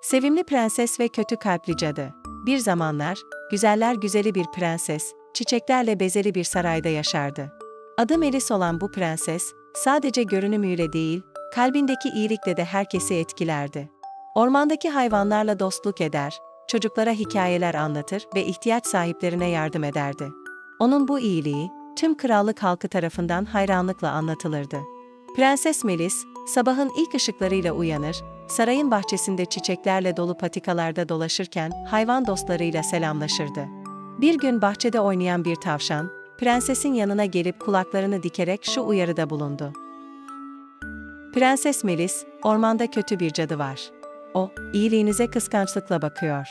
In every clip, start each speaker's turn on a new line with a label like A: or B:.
A: Sevimli prenses ve kötü kalpli cadı. Bir zamanlar, güzeller güzeli bir prenses, çiçeklerle bezeli bir sarayda yaşardı. Adı Melis olan bu prenses, sadece görünümüyle değil, kalbindeki iyilikle de herkesi etkilerdi. Ormandaki hayvanlarla dostluk eder, çocuklara hikayeler anlatır ve ihtiyaç sahiplerine yardım ederdi. Onun bu iyiliği, tüm krallık halkı tarafından hayranlıkla anlatılırdı. Prenses Melis, sabahın ilk ışıklarıyla uyanır, sarayın bahçesinde çiçeklerle dolu patikalarda dolaşırken hayvan dostlarıyla selamlaşırdı. Bir gün bahçede oynayan bir tavşan, prensesin yanına gelip kulaklarını dikerek şu uyarıda bulundu. Prenses Melis, ormanda kötü bir cadı var. O, iyiliğinize kıskançlıkla bakıyor.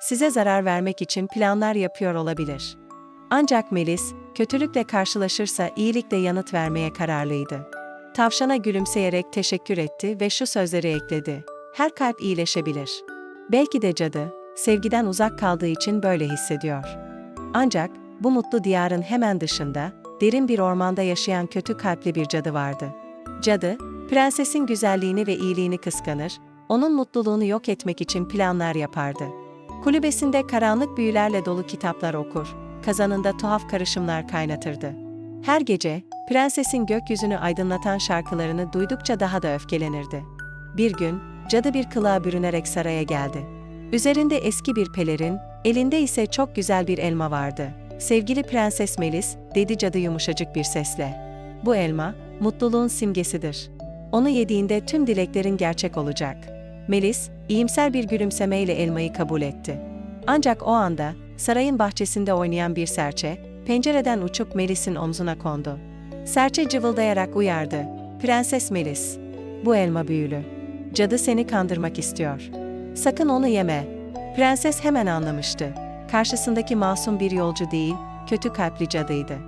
A: Size zarar vermek için planlar yapıyor olabilir. Ancak Melis, kötülükle karşılaşırsa iyilikle yanıt vermeye kararlıydı. Tavşana gülümseyerek teşekkür etti ve şu sözleri ekledi. Her kalp iyileşebilir. Belki de cadı, sevgiden uzak kaldığı için böyle hissediyor. Ancak, bu mutlu diyarın hemen dışında, derin bir ormanda yaşayan kötü kalpli bir cadı vardı. Cadı, prensesin güzelliğini ve iyiliğini kıskanır, onun mutluluğunu yok etmek için planlar yapardı. Kulübesinde karanlık büyülerle dolu kitaplar okur, kazanında tuhaf karışımlar kaynatırdı. Her gece, prensesin gökyüzünü aydınlatan şarkılarını duydukça daha da öfkelenirdi. Bir gün, cadı bir kılığa bürünerek saraya geldi. Üzerinde eski bir pelerin, elinde ise çok güzel bir elma vardı. Sevgili Prenses Melis, dedi cadı yumuşacık bir sesle. Bu elma, mutluluğun simgesidir. Onu yediğinde tüm dileklerin gerçek olacak. Melis, iyimser bir gülümsemeyle elmayı kabul etti. Ancak o anda, sarayın bahçesinde oynayan bir serçe, pencereden uçup Melis'in omzuna kondu. Serçe cıvıldayarak uyardı. Prenses Melis, bu elma büyülü. Cadı seni kandırmak istiyor. Sakın onu yeme. Prenses hemen anlamıştı. Karşısındaki masum bir yolcu değil, kötü kalpli cadıydı.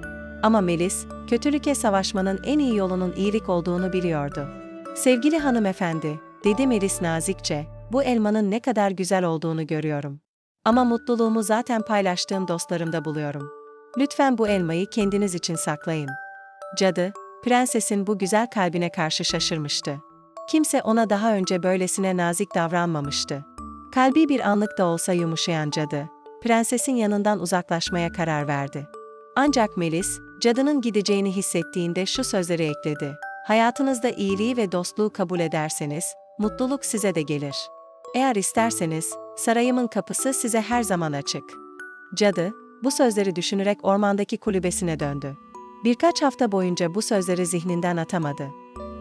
A: Ama Melis, kötülüke savaşmanın en iyi yolunun iyilik olduğunu biliyordu. Sevgili hanımefendi, dedi Melis nazikçe, bu elmanın ne kadar güzel olduğunu görüyorum. Ama mutluluğumu zaten paylaştığım dostlarımda buluyorum. Lütfen bu elmayı kendiniz için saklayın. Cadı, prensesin bu güzel kalbine karşı şaşırmıştı. Kimse ona daha önce böylesine nazik davranmamıştı. Kalbi bir anlık da olsa yumuşayan cadı, prensesin yanından uzaklaşmaya karar verdi. Ancak Melis, cadının gideceğini hissettiğinde şu sözleri ekledi. Hayatınızda iyiliği ve dostluğu kabul ederseniz, mutluluk size de gelir. Eğer isterseniz, sarayımın kapısı size her zaman açık. Cadı, bu sözleri düşünerek ormandaki kulübesine döndü. Birkaç hafta boyunca bu sözleri zihninden atamadı.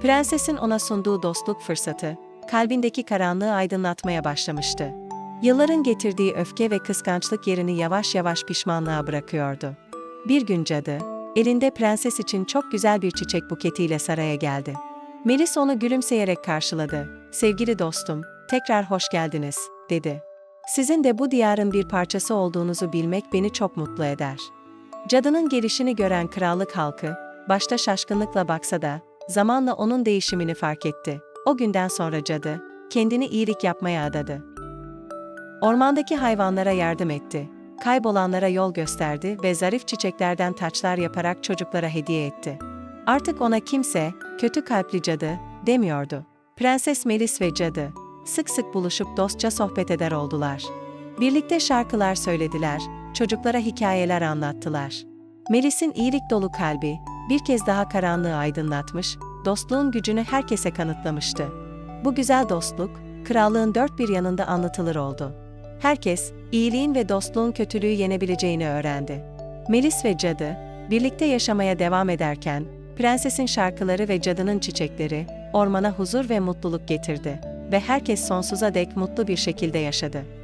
A: Prensesin ona sunduğu dostluk fırsatı, kalbindeki karanlığı aydınlatmaya başlamıştı. Yılların getirdiği öfke ve kıskançlık yerini yavaş yavaş pişmanlığa bırakıyordu. Bir gün cadı, elinde prenses için çok güzel bir çiçek buketiyle saraya geldi. Melis onu gülümseyerek karşıladı. Sevgili dostum, tekrar hoş geldiniz, dedi. Sizin de bu diyarın bir parçası olduğunuzu bilmek beni çok mutlu eder. Cadının gelişini gören krallık halkı, başta şaşkınlıkla baksa da, zamanla onun değişimini fark etti. O günden sonra cadı, kendini iyilik yapmaya adadı. Ormandaki hayvanlara yardım etti, kaybolanlara yol gösterdi ve zarif çiçeklerden taçlar yaparak çocuklara hediye etti. Artık ona kimse, kötü kalpli cadı, demiyordu. Prenses Melis ve cadı, sık sık buluşup dostça sohbet eder oldular. Birlikte şarkılar söylediler, çocuklara hikayeler anlattılar. Melis'in iyilik dolu kalbi, bir kez daha karanlığı aydınlatmış, dostluğun gücünü herkese kanıtlamıştı. Bu güzel dostluk, krallığın dört bir yanında anlatılır oldu. Herkes, iyiliğin ve dostluğun kötülüğü yenebileceğini öğrendi. Melis ve cadı, birlikte yaşamaya devam ederken, prensesin şarkıları ve cadının çiçekleri, ormana huzur ve mutluluk getirdi ve herkes sonsuza dek mutlu bir şekilde yaşadı.